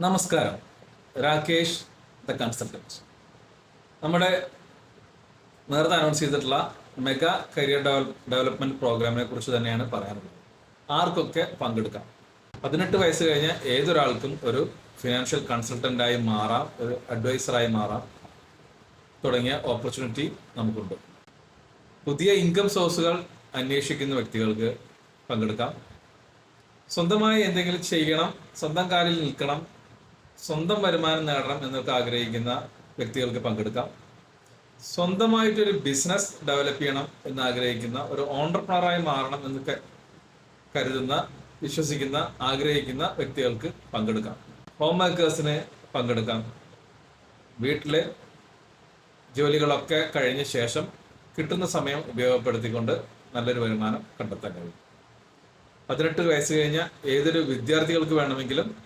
നമസ്കാരം. Rakesh the consultant നമ്മുടെ നേരത്തെ അനൗൺസ് ചെയ്തിട്ടുള്ള മെഗാ കരിയർ ഡെവലപ്മെന്റ് പ്രോഗ്രാമിനെ കുറിച്ച് തന്നെയാണ് പറയാനുള്ളത് ആർക്കൊക്കെ പങ്കെടുക്കാം? പതിനെട്ട് വയസ്സ് കഴിഞ്ഞ ഏതൊരാൾക്കും ഒരു ഫിനാൻഷ്യൽ കൺസൾട്ടന്റായി മാറാം ഒരു അഡ്വൈസറായി മാറാം തുടങ്ങിയ ഓപ്പർച്യൂണിറ്റി നമുക്കുണ്ട്. പുതിയ ഇൻകം സോഴ്സുകൾ അന്വേഷിക്കുന്ന വ്യക്തികൾക്ക് പങ്കെടുക്കാം. സ്വന്തമായി എന്തെങ്കിലും ചെയ്യണം സ്വന്തം കാലിൽ നിൽക്കണം സ്വന്തം വരുമാനം നേടണം എന്നൊക്കെ ആഗ്രഹിക്കുന്ന വ്യക്തികൾക്ക് പങ്കെടുക്കാം. സ്വന്തമായിട്ടൊരു ബിസിനസ് ഡെവലപ്പ് ചെയ്യണം എന്ന് ആഗ്രഹിക്കുന്ന ഒരു ഓണ്ടർപ്രണറായി മാറണം എന്ന് കരുതുന്ന വിശ്വസിക്കുന്ന ആഗ്രഹിക്കുന്ന വ്യക്തികൾക്ക് പങ്കെടുക്കാം. ഹോം മേക്കേഴ്സിന് പങ്കെടുക്കാം. വീട്ടിലെ ജോലികളൊക്കെ കഴിഞ്ഞ ശേഷം കിട്ടുന്ന സമയം ഉപയോഗപ്പെടുത്തിക്കൊണ്ട് നല്ലൊരു വരുമാനം കണ്ടെത്താൻ കഴിയും. പതിനെട്ട് വയസ്സ് കഴിഞ്ഞ ഏതൊരു വിദ്യാർത്ഥികൾക്ക് വേണമെങ്കിലും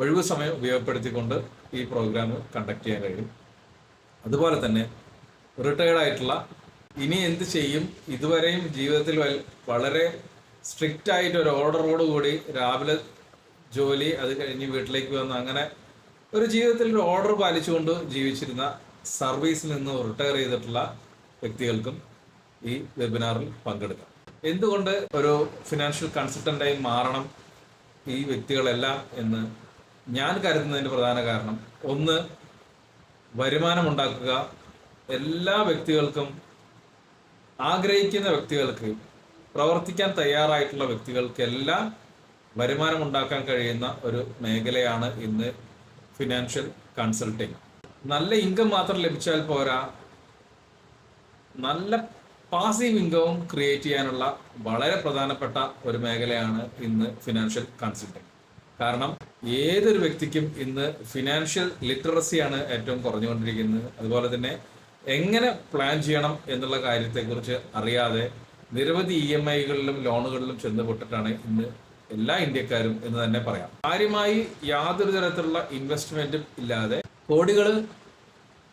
ഒഴിവു സമയം ഉപയോഗപ്പെടുത്തിക്കൊണ്ട് ഈ പ്രോഗ്രാം കണ്ടക്ട് ചെയ്യാൻ കഴിയും. അതുപോലെ തന്നെ റിട്ടയർഡ് ആയിട്ടുള്ള ഇനി എന്ത് ചെയ്യും? ഇതുവരെയും ജീവിതത്തിൽ വളരെ സ്ട്രിക്റ്റ് ആയിട്ട് ഒരു ഓർഡറോട് കൂടി രാവിലെ ജോലി അത് കഴിഞ്ഞ് വീട്ടിലേക്ക് വന്ന് അങ്ങനെ ഒരു ജീവിതത്തിൽ ഒരു ഓർഡർ പാലിച്ചുകൊണ്ട് ജീവിച്ചിരുന്ന സർവീസിൽ നിന്ന് റിട്ടയർ ചെയ്തിട്ടുള്ള വ്യക്തികൾക്കും ഈ വെബിനാറിൽ പങ്കെടുക്കാം. എന്തുകൊണ്ട് ഒരു ഫിനാൻഷ്യൽ കൺസൾട്ടന്റായി മാറണം ഈ വ്യക്തികളെല്ലാം എന്ന് ഞാൻ കരുതുന്നതിന്റെ പ്രധാന കാരണം ഒന്ന് വരുമാനം ഉണ്ടാക്കുക എല്ലാ വ്യക്തികൾക്കും ആഗ്രഹിക്കുന്ന വ്യക്തികൾക്ക് പ്രവർത്തിക്കാൻ തയ്യാറായിട്ടുള്ള വ്യക്തികൾക്കെല്ലാം വരുമാനം ഉണ്ടാക്കാൻ കഴിയുന്ന ഒരു മേഖലയാണ് ഇന്ന് ഫിനാൻഷ്യൽ കൺസൾട്ടിങ് നല്ല ഇൻകം മാത്രം ലഭിച്ചാൽ പോരാ. നല്ല പാസീവ് ഇൻകവും ക്രിയേറ്റ് ചെയ്യാനുള്ള വളരെ പ്രധാനപ്പെട്ട ഒരു മേഖലയാണ് ഇന്ന് ഫിനാൻഷ്യൽ കൺസൾട്ടിങ് കാരണം ഏതൊരു വ്യക്തിക്കും ഇന്ന് ഫിനാൻഷ്യൽ ലിറ്ററസിയാണ് ഏറ്റവും കുറഞ്ഞുകൊണ്ടിരിക്കുന്നത്. അതുപോലെ തന്നെ എങ്ങനെ പ്ലാൻ ചെയ്യണം എന്നുള്ള കാര്യത്തെക്കുറിച്ച് അറിയാതെ നിരവധി ഇ എം ഐകളിലും ലോണുകളിലും ചെന്നുപെട്ടിട്ടാണ് ഇന്ന് എല്ലാ ഇന്ത്യക്കാരും എന്ന് തന്നെ പറയാം. കാര്യമായി യാതൊരു തരത്തിലുള്ള ഇൻവെസ്റ്റ്മെന്റും ഇല്ലാതെ കോടികൾ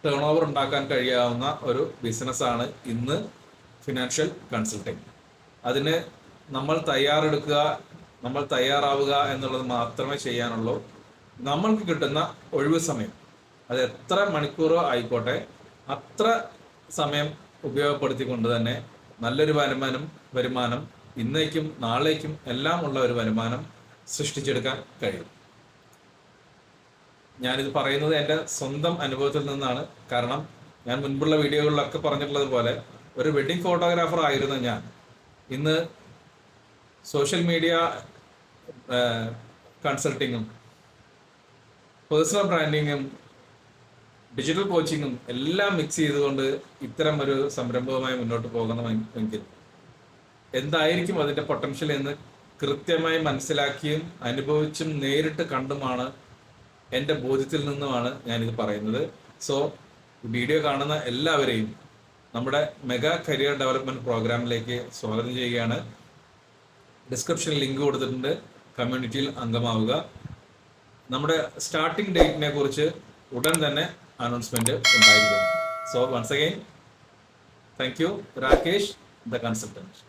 ടേൺ ഓവർ ഉണ്ടാക്കാൻ കഴിയാവുന്ന ഒരു ബിസിനസ്സാണ് ഇന്ന് ഫിനാൻഷ്യൽ കൺസൾട്ടിങ് അതിന് നമ്മൾ തയ്യാറെടുക്കുക നമ്മൾ തയ്യാറാവുക എന്നുള്ളത് മാത്രമേ ചെയ്യാനുള്ളൂ. നമ്മൾക്ക് കിട്ടുന്ന ഒഴിവ് സമയം. അത് എത്ര മണിക്കൂറോ ആയിക്കോട്ടെ അത്ര സമയം ഉപയോഗപ്പെടുത്തിക്കൊണ്ട് തന്നെ നല്ലൊരു വരുമാനം വരുമാനം ഇന്നേക്കും നാളേക്കും എല്ലാം ഉള്ള ഒരു വരുമാനം സൃഷ്ടിച്ചെടുക്കാൻ കഴിയും. ഞാനിത് പറയുന്നത് എന്റെ സ്വന്തം അനുഭവത്തിൽ നിന്നാണ്. കാരണം ഞാൻ മുൻപുള്ള വീഡിയോകളിലൊക്കെ പറഞ്ഞിട്ടുള്ളത് പോലെ ഒരു വെഡിങ് ഫോട്ടോഗ്രാഫർ ആയിരുന്നു ഞാൻ. ഇന്ന് സോഷ്യൽ മീഡിയ കൺസൾട്ടിങ്ങും പേഴ്സണൽ ബ്രാൻഡിങ്ങും ഡിജിറ്റൽ കോച്ചിങ്ങും എല്ലാം മിക്സ് ചെയ്തുകൊണ്ട് ഇത്തരം ഒരു സംരംഭവുമായി മുന്നോട്ട് പോകണമെങ്കിൽ എന്തായിരിക്കും അതിന്റെ പൊട്ടൻഷ്യൽ എന്ന് കൃത്യമായി മനസ്സിലാക്കിയും അനുഭവിച്ചും നേരിട്ട് കണ്ടുമാണ് എന്റെ ബോധ്യത്തിൽ നിന്നുമാണ് ഞാനിത് പറയുന്നത്. സോ വീഡിയോ കാണുന്ന എല്ലാവരെയും നമ്മുടെ മെഗാ കരിയർ ഡെവലപ്മെന്റ് പ്രോഗ്രാമിലേക്ക് സ്വാഗതം ചെയ്യുകയാണ്. ഡിസ്ക്രിപ്ഷനിൽ ലിങ്ക് കൊടുത്തിട്ടുണ്ട്. കമ്മ്യൂണിറ്റിയിൽ അംഗമാവുക. നമ്മുടെ സ്റ്റാർട്ടിംഗ് ഡേറ്റിനെ കുറിച്ച് ഉടൻ തന്നെ അനൗൺസ്മെന്റ് ഉണ്ടായിരിക്കും so once again thank you Rakesh the consultant